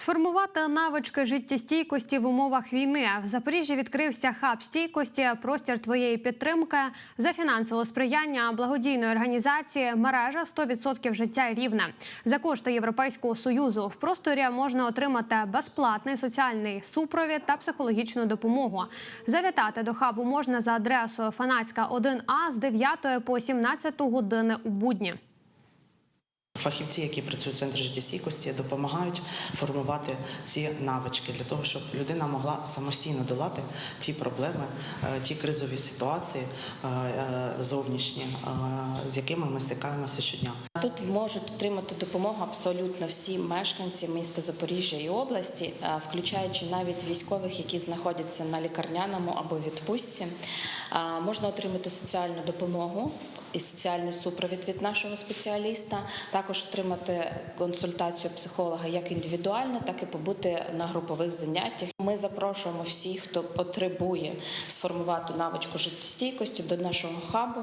Сформувати навички життєстійкості в умовах війни в Запоріжжі відкрився хаб стійкості, простір твоєї підтримки за фінансового сприяння благодійної організації мережа 100% життя рівне за кошти Європейського союзу. В просторі можна отримати безплатний соціальний супровід та психологічну допомогу. Завітати до хабу можна за адресою Фанатська 1А з 9 по 17 години у будні. Фахівці, які працюють в центрі життєстійкості, допомагають формувати ці навички для того, щоб людина могла самостійно долати ті проблеми, е, ті кризові ситуації е, е, зовнішні, з якими ми стикаємося щодня. Тут можуть отримати допомогу абсолютно всі мешканці міста Запоріжжя і області, включаючи навіть військових, які знаходяться на лікарняному або відпустці. Можна отримати соціальну допомогу і соціальний супровід від нашого спеціаліста, також отримати консультацію психолога як індивідуально, так і побути на групових заняттях. Ми запрошуємо всіх, хто потребує сформувати навичку життєстійкості до нашого хабу.